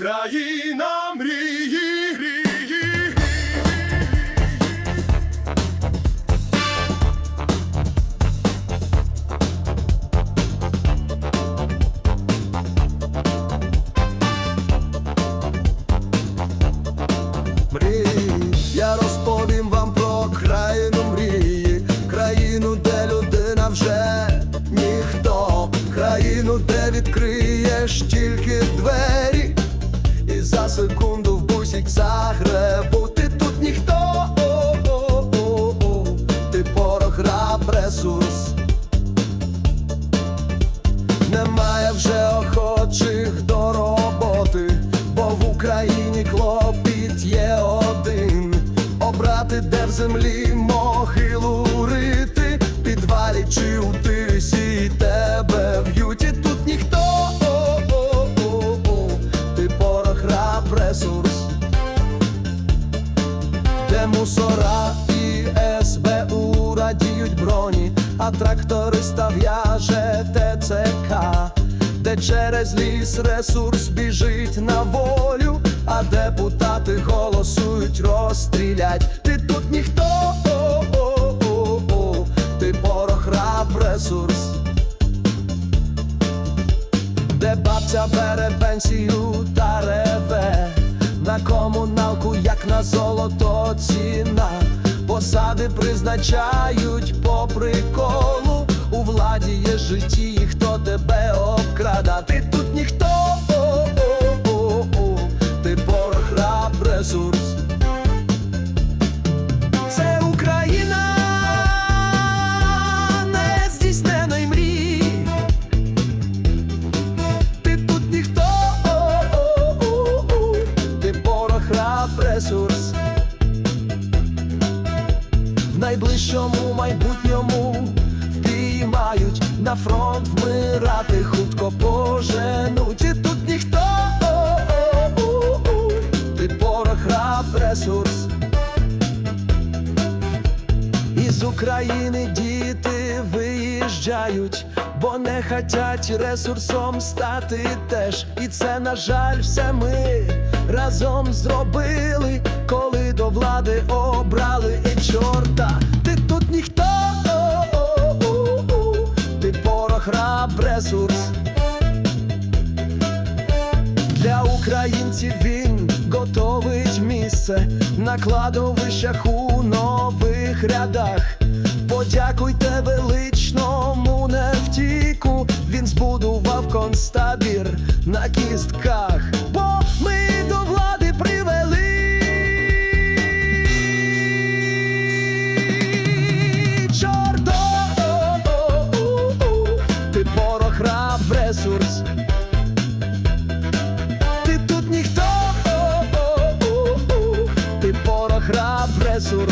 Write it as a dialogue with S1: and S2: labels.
S1: Країна мрії, грії.
S2: мрії. Я розповім вам про країну мрії, країну, де людина вже ніхто, країну, де відкриєш тільки двері, секунду в бусік загребу ти тут ніхто, О-о-о-о. ти порох раб ресурс. Немає вже охочих до роботи, бо в Україні клопіт є один. Обрати, де в землі могилу рити, підвалі чи у мусора і СБУ радіють броні, а тракториста в'яже ТЦК, де через ліс ресурс біжить на волю, а депутати голосують, розстрілять. Ти тут ніхто, О-о-о-о. ти порох раб ресурс де бабця бере пенсію та реве на комуналку, як на золото ціна. Посади призначають по приколу. У владі є житті, хто тебе обкрада. Ти найближчому майбутньому впіймають на фронт вмирати, хутко поженуть. Ти тут ніхто, о-о-о-о. ти порох раб ресурс. Із України діти виїжджають, бо не хотять ресурсом стати теж. І це, на жаль, все ми разом зробили, коли до влади обрали і чорта. Українців він готовить місце на кладовищах у нових рядах. Подякуйте величному невтіку, він збудував концтабір на кістках, бо ми до влади привели. Чорто, ти порох раб ресурс. Ніхто,